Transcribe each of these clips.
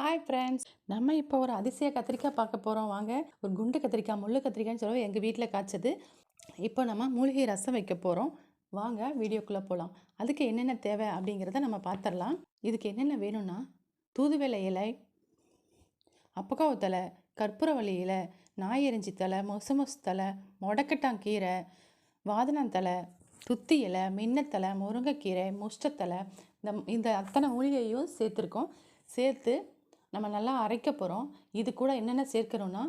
Hi friends நம்ம இப்போ ஒரு அதிசய கத்திரிக்காய் பார்க்க போகிறோம் வாங்க. ஒரு குண்டு கத்திரிக்காய் முள்ளு கத்திரிக்காய்னு சொல்லுவோம் எங்கள் வீட்டில் காய்ச்சது. இப்போ நம்ம மூலிகை ரசம் வைக்க போகிறோம் வாங்க வீடியோக்குள்ளே போகலாம் அதுக்கு என்னென்ன தேவை அப்படிங்கிறத நம்ம பார்த்துடலாம் இதுக்கு என்னென்ன வேணும்னா தூதுவளை இலை அப்பக்காவு தலை கற்பூரவள்ளி இலை நாய் எரிஞ்சி தலை மொசமொஸ் தலை முடக்கட்டாங்கீரை வாதனத்தலை துத்தி இலை மின்னத்தலை முருங்கைக்கீரை முஷ்டத்தலை இந்த இந்த அத்தனை மூலிகையும் சேர்த்துருக்கோம். சேர்த்து நம்ம நல்லா அரைக்க போகிறோம் இது கூட என்னென்ன சேர்க்கிறோன்னா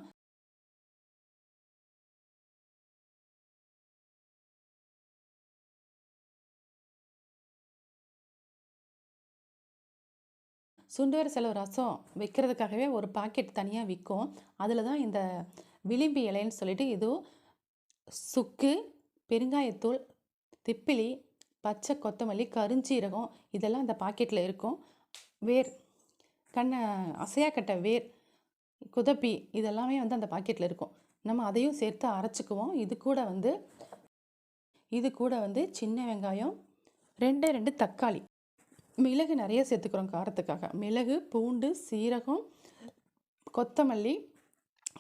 சுண்டுவர செலவு ரசம் வைக்கிறதுக்காகவே ஒரு பாக்கெட் தனியாக விற்கும் அதில் தான் இந்த விளிம்பி இலைன்னு சொல்லிட்டு இதுவும் சுக்கு பெருங்காயத்தூள் திப்பிலி பச்சை கொத்தமல்லி கருஞ்சீரகம் இதெல்லாம் இந்த பாக்கெட்டில் இருக்கும். வேர் கண்ணை அசையாக்கட்டை வேர் குதப்பி இதெல்லாமே வந்து அந்த பாக்கெட்டில் இருக்கும். நம்ம அதையும் சேர்த்து அரைச்சிக்குவோம். இது கூட வந்து இது கூட வந்து சின்ன வெங்காயம் ரெண்டே ரெண்டு தக்காளி. மிளகு நிறைய சேர்த்துக்கிறோம் காரத்துக்காக. மிளகு பூண்டு சீரகம் கொத்தமல்லி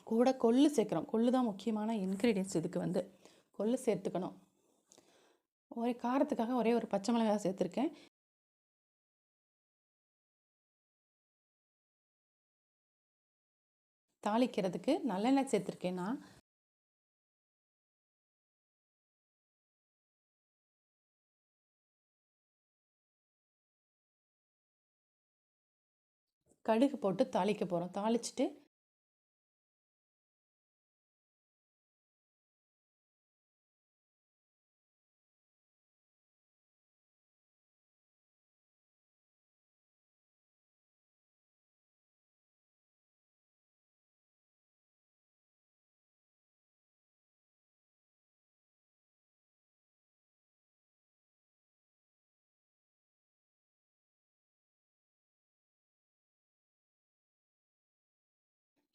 கூட கொள்ளு சேர்க்குறோம். கொள்ளு தான் முக்கியமான இன்க்ரீடியன்ஸ் இதுக்கு வந்து. கொள்ளு சேர்த்துக்கணும். ஒரே காரத்துக்காக ஒரே ஒரு பச்சை மிளகாய் சேர்த்துருக்கேன். தாளிக்கிறதுக்கு நல்லெண்ணெய் சேர்த்துருக்கேன்னா கடுகு போட்டு தாளிக்க போகிறோம் தாளிச்சிட்டு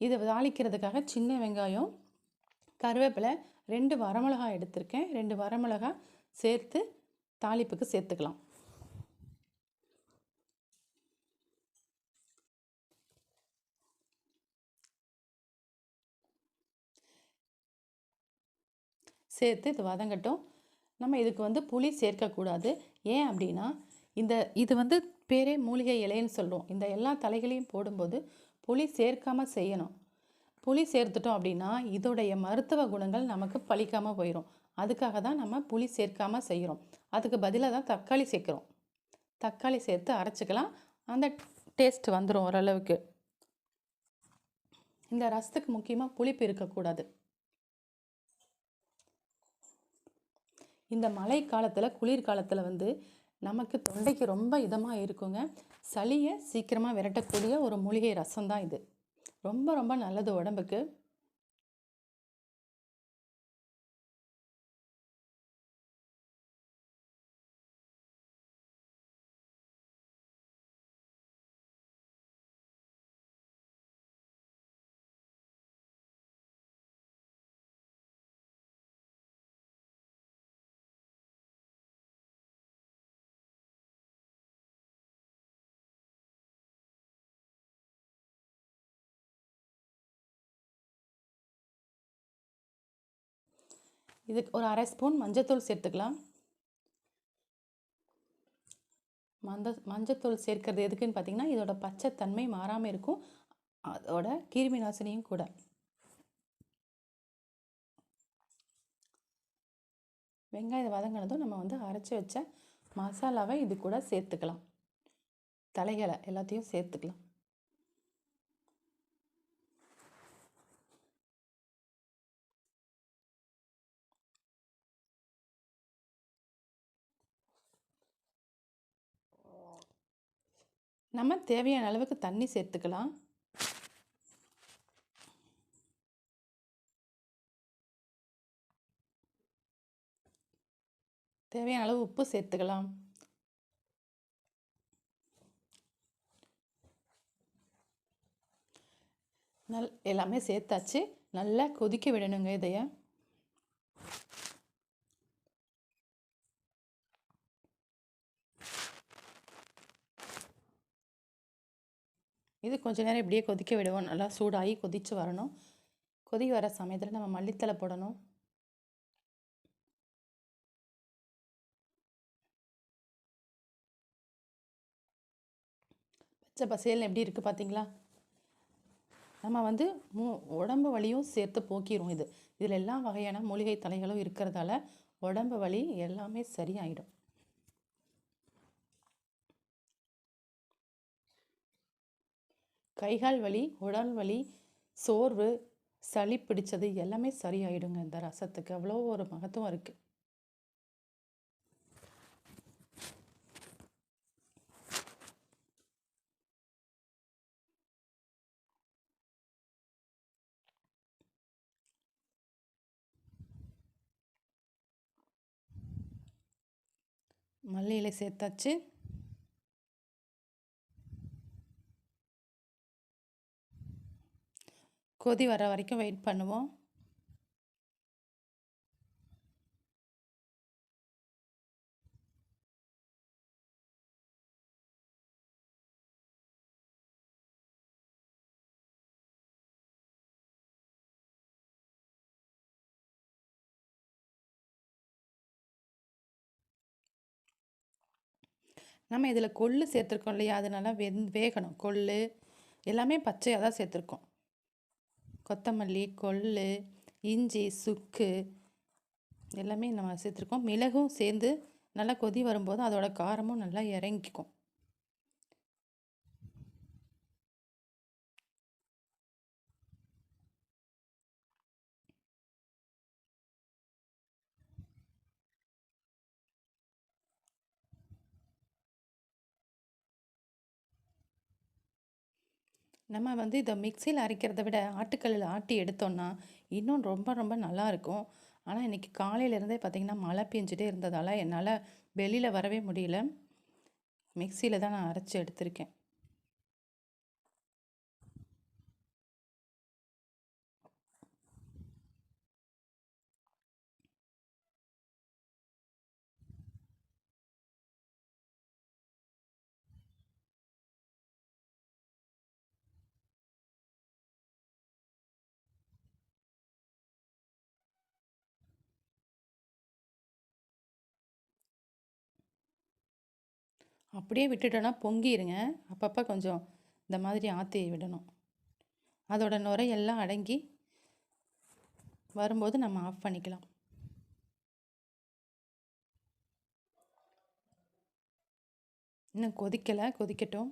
இதை தாளிக்கிறதுக்காக சின்ன வெங்காயம் கருவேப்பிலை ரெண்டு வரமிளகாய் எடுத்திருக்கேன். ரெண்டு வரமிளகாய் சேர்த்து தாளிப்புக்கு சேர்த்துக்கலாம். சேர்த்து இது வதங்கட்டும். நம்ம இதுக்கு வந்து புளி சேர்க்கக்கூடாது. ஏன் அப்படின்னா இந்த இது வந்து பேரே மூலிகை இலைன்னு சொல்கிறோம் இந்த எல்லா தலைகளையும் போடும்போது புளி சேர்க்காமல் செய்யணும். புளி சேர்த்துட்டோம் அப்படின்னா இதோடைய மருத்துவ குணங்கள் நமக்கு பழிக்காமல் போயிடும் அதுக்காக தான் நம்ம புளி சேர்க்காமல் செய்கிறோம் அதுக்கு பதிலாக தான் தக்காளி சேர்க்குறோம். தக்காளி சேர்த்து அரைச்சிக்கலாம். அந்த டேஸ்ட் வந்துடும் ஓரளவுக்கு. இந்த ரசத்துக்கு முக்கியமாக புளிப்பு இருக்கக்கூடாது. இந்த மழை காலத்தில் குளிர்காலத்தில் வந்து நமக்கு தொண்டைக்கு ரொம்ப இதமாக இருக்குங்க. சளியை சீக்கிரமாக விரட்டக்கூடிய ஒரு மூலிகை ரசம் தான் இது. ரொம்ப ரொம்ப நல்லது உடம்புக்கு. இதுக்கு ஒரு அரை ஸ்பூன் மஞ்சத்தூள் சேர்த்துக்கலாம். மந்த மஞ்சத்தூள் சேர்க்கறது எதுக்குன்னு பார்த்தீங்கன்னா இதோட பச்சை தன்மை மாறாமல் இருக்கும். அதோட கிருமி நாசினியும் கூட. வெங்காயம் வதங்கினதும் நம்ம வந்து அரைச்சி வச்ச மசாலாவை இது கூட சேர்த்துக்கலாம். தலைகளை எல்லாத்தையும் சேர்த்துக்கலாம். நம்ம தேவையான அளவுக்கு தண்ணி சேர்த்துக்கலாம். தேவையான அளவு உப்பு சேர்த்துக்கலாம். நல் எல்லாமே சேர்த்தாச்சு. நல்லா கொதிக்க விடணுங்க இதைய. இது கொஞ்சம் நேரம் இப்படியே கொதிக்க விடுவோம். நல்லா சூடாகி கொதித்து வரணும். கொதி வர சமயத்தில் நம்ம மல்லித்தலை போடணும். பச்சை பசேல் எப்படி இருக்குது பார்த்தீங்களா? நம்ம வந்து மூ உடம்பு வலியும் சேர்த்து போக்கிடும் இது. இதில் எல்லா வகையான மூலிகை தலைகளும் இருக்கிறதால உடம்பு வலி எல்லாமே சரியாயிடும். கைகால் வலி உடல் வலி சோர்வு சளி பிடிச்சது எல்லாமே சரியாயிடுங்க இந்த ரசத்துக்கு. அவ்வளோ ஒரு மகத்துவம் இருக்குது மல்லி இலை சேர்த்தாச்சு. கொதி வர வரைக்கும் வெயிட் பண்ணுவோம். நம்ம இதில் கொள்ளு சேர்த்துருக்கோம் இல்லையா? அது நல்லா வெந் வேகணும். கொள்ளு எல்லாமே பச்சையாக தான் சேர்த்துருக்கோம். கொத்தமல்லி கொள்ளு இஞ்சி சுக்கு எல்லாமே நம்ம சேர்த்துருக்கோம். மிளகும் சேர்ந்து நல்லா கொதி வரும்போது அதோட காரமும் நல்லா இறங்கிக்கும். நம்ம வந்து இதை மிக்சியில் அரைக்கிறத விட ஆட்டுக்கல்லில் ஆட்டி எடுத்தோன்னா இன்னும் ரொம்ப ரொம்ப நல்லாயிருக்கும். ஆனால் இன்றைக்கி காலையிலேருந்தே பார்த்திங்கன்னா மழை பெஞ்சிட்டே இருந்ததால் என்னால் வெளியில் வரவே முடியல. மிக்சியில் தான் நான் அரைச்சி எடுத்திருக்கேன். அப்படியே விட்டுட்டோன்னா பொங்கிடுங்க அப்பப்போ கொஞ்சம் இந்த மாதிரி ஆற்றி விடணும். அதோட நுரையெல்லாம் அடங்கி வரும்போது நம்ம ஆஃப் பண்ணிக்கலாம். இன்னும் கொதிக்கலை கொதிக்கட்டும்.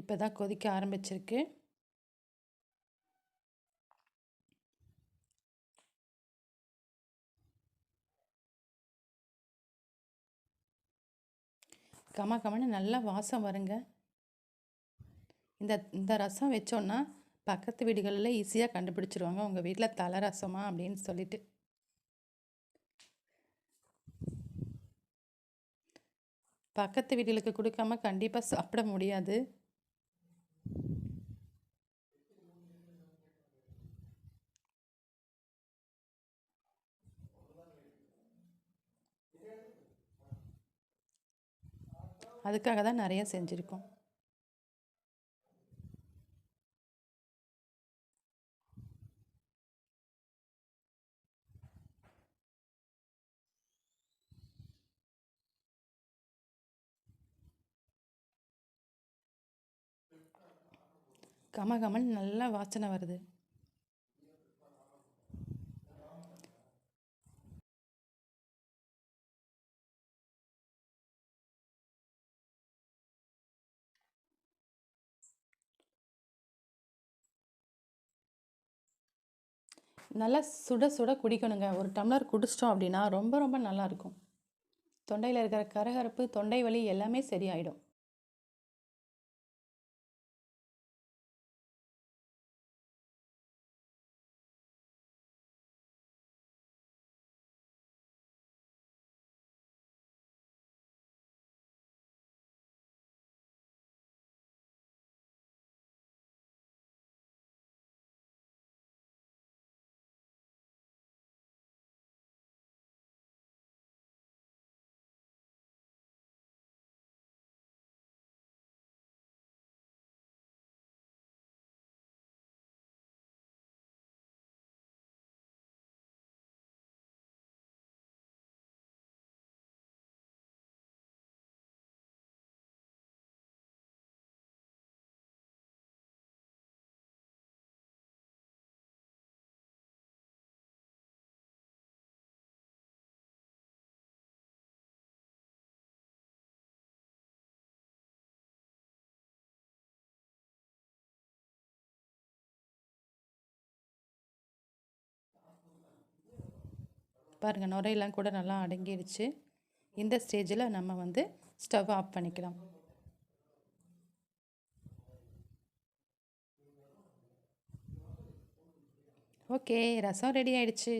இப்போ தான் கொதிக்க ஆரம்பிச்சிருக்கு. கம கமன்னு நல்லா வாசம் வருங்க. இந்த இந்த ரசம் வச்சோன்னா பக்கத்து வீடுகளில் ஈஸியாக கண்டுபிடிச்சிருவாங்க. உங்கள் வீட்டில் தலை ரசமா அப்படின்னு சொல்லிட்டு. பக்கத்து வீடுகளுக்கு கொடுக்காம கண்டிப்பாக சாப்பிட முடியாது. அதுக்காக தான் நிறைய செஞ்சுருக்கோம். கமகமல் நல்லா வாசனை வருது. நல்லா சுட சுட குடிக்கணுங்க. ஒரு டம்ளர் குடிச்சிட்டோம் அப்படின்னா ரொம்ப ரொம்ப நல்லாயிருக்கும். தொண்டையில் இருக்கிற கரகரப்பு தொண்டை வலி எல்லாமே சரியாயிடும். பாருங்கள் நுரையெல்லாம் கூட நல்லா அடங்கிடுச்சு இந்த ஸ்டேஜில் நம்ம வந்து ஸ்டவ் ஆஃப் பண்ணிக்கலாம். ஓகே ரசம் ரெடி ஆயிடுச்சு.